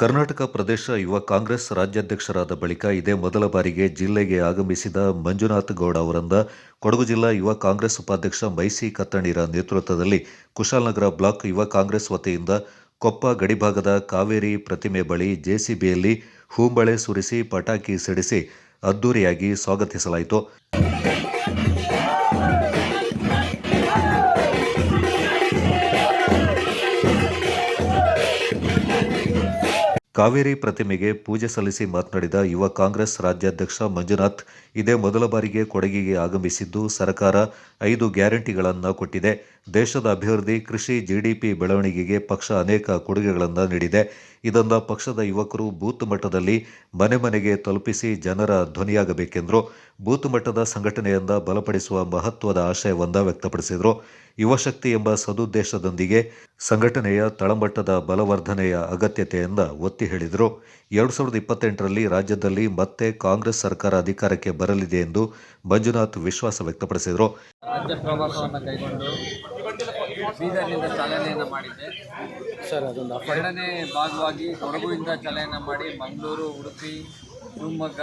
ಕರ್ನಾಟಕ ಪ್ರದೇಶ ಯುವ ಕಾಂಗ್ರೆಸ್ ರಾಜ್ಯಾಧ್ಯಕ್ಷರಾದ ಬಳಿಕ ಇದೇ ಮೊದಲ ಬಾರಿಗೆ ಜಿಲ್ಲೆಗೆ ಆಗಮಿಸಿದ ಮಂಜುನಾಥ್ ಗೌಡ ಅವರಿಂದ ಕೊಡಗು ಜಿಲ್ಲಾ ಯುವ ಕಾಂಗ್ರೆಸ್ ಉಪಾಧ್ಯಕ್ಷ ಮೈಸಿ ಕತ್ತಣಿರ ನೇತೃತ್ವದಲ್ಲಿ ಕುಶಾಲನಗರ ಬ್ಲಾಕ್ ಯುವ ಕಾಂಗ್ರೆಸ್ ವತಿಯಿಂದ ಕೊಪ್ಪ ಗಡಿಭಾಗದ ಕಾವೇರಿ ಪ್ರತಿಮೆ ಬಳಿ ಜೆಸಿಬಿಯಲ್ಲಿ ಹೂಂಬಳೆ ಸುರಿಸಿ ಪಟಾಕಿ ಸಿಡಿಸಿ ಅದ್ದೂರಿಯಾಗಿ ಸ್ವಾಗತಿಸಲಾಯಿತು. ಕಾವೇರಿ ಪ್ರತಿಮೆಗೆ ಪೂಜೆ ಸಲ್ಲಿಸಿ ಮಾತನಾಡಿದ ಯುವ ಕಾಂಗ್ರೆಸ್ ರಾಜ್ಯಾಧ್ಯಕ್ಷ ಮಂಜುನಾಥ್, ಇದೇ ಮೊದಲ ಬಾರಿಗೆ ಕೊಡಗಿಗೆ ಆಗಮಿಸಿದ್ದು ಸರ್ಕಾರ ಐದು ಗ್ಯಾರಂಟಿಗಳನ್ನು ಕೊಟ್ಟಿದೆ. ದೇಶದ ಅಭಿವೃದ್ಧಿ, ಕೃಷಿ ಜಿಡಿಪಿ ಬೆಳವಣಿಗೆಗೆ ಪಕ್ಷ ಅನೇಕ ಕೊಡುಗೆಗಳನ್ನು ನೀಡಿದೆ. ಇದನ್ನು ಪಕ್ಷದ ಯುವಕರು ಬೂತ್ ಮಟ್ಟದಲ್ಲಿ ಮನೆ ಮನೆಗೆ ತಲುಪಿಸಿ ಜನರ ಧ್ವನಿಯಾಗಬೇಕೆಂದರು, ಬೂತ್ ಮಟ್ಟದ ಸಂಘಟನೆಯಿಂದ ಬಲಪಡಿಸುವ ಮಹತ್ವದ ಆಶಯವನ್ನು ವ್ಯಕ್ತಪಡಿಸಿದರು. ಯುವಶಕ್ತಿ ಎಂಬ ಸದುದ್ದೇಶದೊಂದಿಗೆ ಸಂಘಟನೆಯ ತಳಮಟ್ಟದ ಬಲವರ್ಧನೆಯ ಅಗತ್ಯತೆಯಿಂದ ಒತ್ತಿ ಹೇಳಿದರು. ಎರಡು ಸಾವಿರದ ಇಪ್ಪತ್ತೆಂಟರಲ್ಲಿ ರಾಜ್ಯದಲ್ಲಿ ಮತ್ತೆ ಕಾಂಗ್ರೆಸ್ ಸರ್ಕಾರ ಅಧಿಕಾರಕ್ಕೆ ಬರಲಿದೆ ಎಂದು ಮಂಜುನಾಥ್ ವಿಶ್ವಾಸ ವ್ಯಕ್ತಪಡಿಸಿದರು. ರಾಜ್ಯ ಪ್ರವಾಸವನ್ನು ಕೈಗೊಂಡು ಬೀದರ್ನಿಂದ ಚಾಲನೆಯನ್ನು ಮಾಡಿದ್ದೆ. ಸರ್ ಅದೊಂದು ಎರಡನೇ ಭಾಗವಾಗಿ ಕೊಡಗುವಿಂದ ಚಾಲನೆ ಮಾಡಿ ಮಂಗಳೂರು ಉಡುಪಿ ಶಿವಮೊಗ್ಗ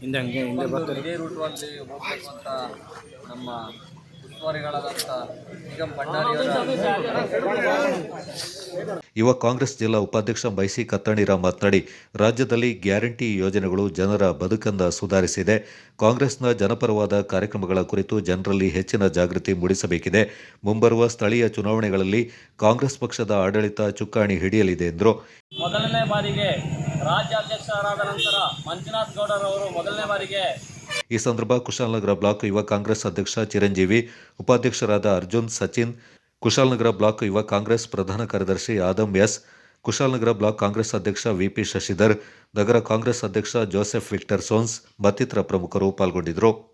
ಹಿಂದೆ ಹಂಗೆ ಹಿಂದೆ ಇದೇ ರೂಟ್ನಲ್ಲಿ ಹೋಗ್ಬೇಕು ಅಂತ ನಮ್ಮ ಉಸ್ತುವಾರಿಗಳಾದಂಥ ನಿಗಮ್ ಭಂಡಾರಿಯವರ ಯುವ ಕಾಂಗ್ರೆಸ್ ಜಿಲ್ಲಾ ಉಪಾಧ್ಯಕ್ಷ ಬೈಸಿ ಕತ್ತಣಿರಾಮ್ ಮಾತನಾಡಿ ರಾಜ್ಯದಲ್ಲಿ ಗ್ಯಾರಂಟಿ ಯೋಜನೆಗಳು ಜನರ ಬದುಕನ್ನು ಸುಧಾರಿಸಿದೆ. ಕಾಂಗ್ರೆಸ್ನ ಜನಪರವಾದ ಕಾರ್ಯಕ್ರಮಗಳ ಕುರಿತು ಜನರಲ್ಲಿ ಹೆಚ್ಚಿನ ಜಾಗೃತಿ ಮೂಡಿಸಬೇಕಿದೆ. ಮುಂಬರುವ ಸ್ಥಳೀಯ ಚುನಾವಣೆಗಳಲ್ಲಿ ಕಾಂಗ್ರೆಸ್ ಪಕ್ಷದ ಆಡಳಿತ ಚುಕ್ಕಾಣಿ ಹಿಡಿಯಲಿದೆ ಎಂದರು. ಮೊದಲನೇ ಬಾರಿಗೆ ರಾಜ್ಯಾಧ್ಯಕ್ಷರಾದ ನಂತರ ಮಂಜುನಾಥ್ ಗೌಡರವರು ಮೊದಲನೇ ಬಾರಿಗೆ ಈ ಸಂದರ್ಭ ಕುಶಾಲನಗರ ಬ್ಲಾಕ್ ಯುವ ಕಾಂಗ್ರೆಸ್ ಅಧ್ಯಕ್ಷ ಚಿರಂಜೀವಿ, ಉಪಾಧ್ಯಕ್ಷರಾದ ಅರ್ಜುನ್, ಸಚಿನ್, ಕುಶಾಲನಗರ ಬ್ಲಾಕ್ ಯುವ ಕಾಂಗ್ರೆಸ್ ಪ್ರಧಾನ ಕಾರ್ಯದರ್ಶಿ ಆದಮ್ ಎಸ್, ಕುಶಾಲನಗರ ಬ್ಲಾಕ್ ಕಾಂಗ್ರೆಸ್ ಅಧ್ಯಕ್ಷ ವಿಪಿ ಶಶಿಧರ್, ನಗರ ಕಾಂಗ್ರೆಸ್ ಅಧ್ಯಕ್ಷ ಜೋಸೆಫ್ ವಿಕ್ಟರ್ ಸೋನ್ಸ್ ಮತ್ತಿತರ ಪ್ರಮುಖರು ಪಾಲ್ಗೊಂಡಿದ್ದರು.